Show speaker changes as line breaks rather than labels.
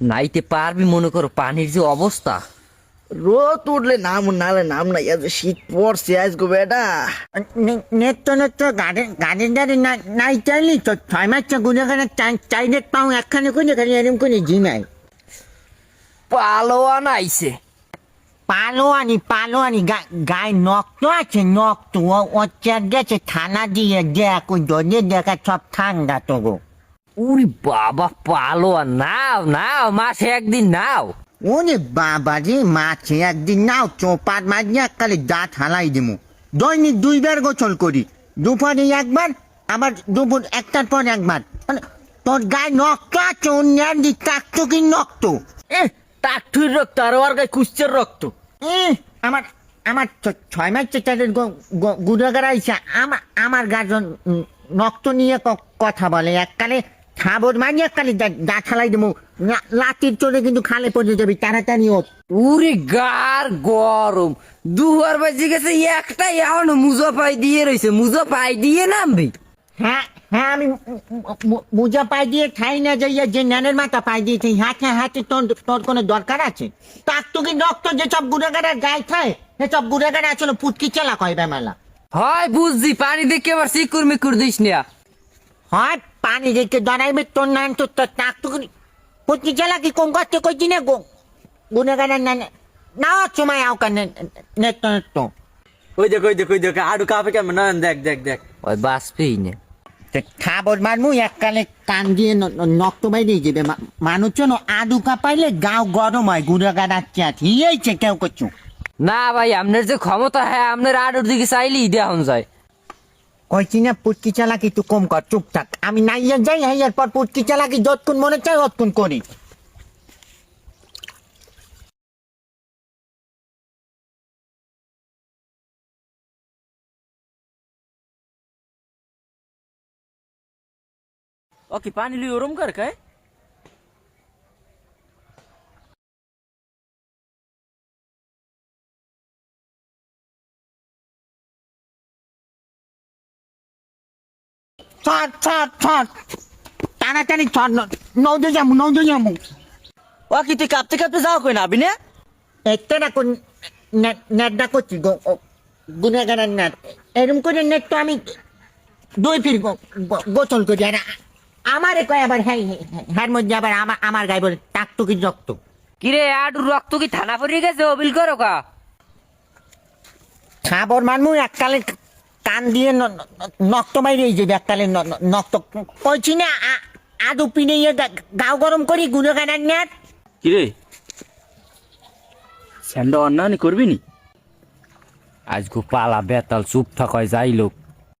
নাইতে পারবি মনে করো পানির যে অবস্থা।
রোদ উঠলে নাম নালে নাম নাই আজ শীত পড়ছে আজ গো বেটা
নেত্য নেত্য গার্ডেন গার্ডেন গার্ডেন নাই চাইলি তো ছয় মাস গুনে গেলে চাই নেট পাও একখানে করে খালি এরকম করে জিমাই।
পালোয়ান আইছে।
পালোয়ানি পালোয়ানি গায়ে নক্ত আছে নক্ত ও ওর গেছে থানা দিয়ে দেখ ওই দলে দেখা সব ঠান্ডা তো গো।
উরি বাবা পালোয়ান। নাও নাও মাসে একদিন নাও।
ওরে বাবা রে মাছে একদিন নাও চোপাত মাঝে এককালে দাঁত হালাই দিমু। দৈনিক দুইবার গোসল করি। দুপুরে একবার আবার দুপুর একটার পর একবার। মানে তোর গায়ে নক্ত আছে অন্যার দিক কি নক্ত
এ টাকঠুর রক্ত আর ওর গায়ে কুশ্চের রক্ত।
এ, আমার আমার ছয় মাস তাদের গুড়াগার আইসা আমার আমার গাজন নক্ত নিয়ে কথা বলে এককালে খাবর মাঝে এককালে দা- দাঁত দেবো লাতির চলে কিন্তু খালে পড়ে যাবি তাড়াতাড়ি ওঠ
উরি গার গরম। দুয়ার বাজে গেছে একটা এখনও মুজো পাই দিয়ে রইছে। মুজো পাই দিয়ে নামবি?
হ্যাঁ হ্যাঁ আমি মুজা পাই দিয়ে খাই না যাইয়া যে ন্যানের মাথা পাই দিয়েছি হাতে হাতে তোর তোর কোনো দরকার আছে? তার তো কি রক্ত যে সব গুড়াগাড়ার গায়ে খায় সব গুড়াগাড়া আসলে পুটকি চালা কয় বেমেলা।
হয় বুঝছি পানি দেখে আবার সিকুর মিকুর দিস না।
হয় পানি দেখে দাঁড়াইবে তোর নান তো তোর তাক তো পুটকি চালা কি কম করতে কইছি না গো? গুড়াগাড়ার না না সময় আও কানে নেত্য নেত্য
ওই দেখ ওই দেখ ওই দেখ আড়ু কাপে কেমন? না দেখ দেখ দেখ।
ওই বাঁচবেই না।
খাবার মারমু এককালে কান দিয়ে নক্ত বাইরে যাবে। মানুষ যেন আদুকা পাইলে গরম হয় গুড়া গাড়া চাট হিয়েছে কেউ করছু।
না ভাই আপনার যে ক্ষমতা হ্যাঁ আপনার আডুর দিকে চাইলেই দেওয়া যায়।
কইছি না, পুটকি চালাকি একটু কম কর চুপ থাক আমি নাইয়া যাই হাইয়ার পর পুটকি চালাকি যতক্ষণ মনে চাই ততক্ষণ করি।
ও पानी পানি रूम ওরম কর
ছট ছট ছট তাড়াতাড়ি ছট নৌদে যাব নৌদে যাব।
ও কি তুই কাঁপতে কাঁপতে যাও কই না আবি না
একটা দেখো নেটটা করছি গো নেট। এরকম করে নেট তো আমি দুই ফির গোসল করি আর আমারে কয় আবার হ্যাঁ হ্যাঁ মধ্যে আবার আমার আমার গায়ে বলে টাকটুকি রক্ত?
কিরে আডুর রক্ত কি থানা পড়ে গেছে অবিল করো কা
খাবার মানমু এককালে কান দিয়ে ন- ন- নক্ত বাইরে যাবে এককালে ন- ন- নক্ত। কইছি না আদু পিনে ইয়ে গাও গরম করি গুনে গানার নেট
কি রে স্যান্ড অন্যানি করবি নি?
আজকে পালা বেতাল চুপ থাকায় যাই লোক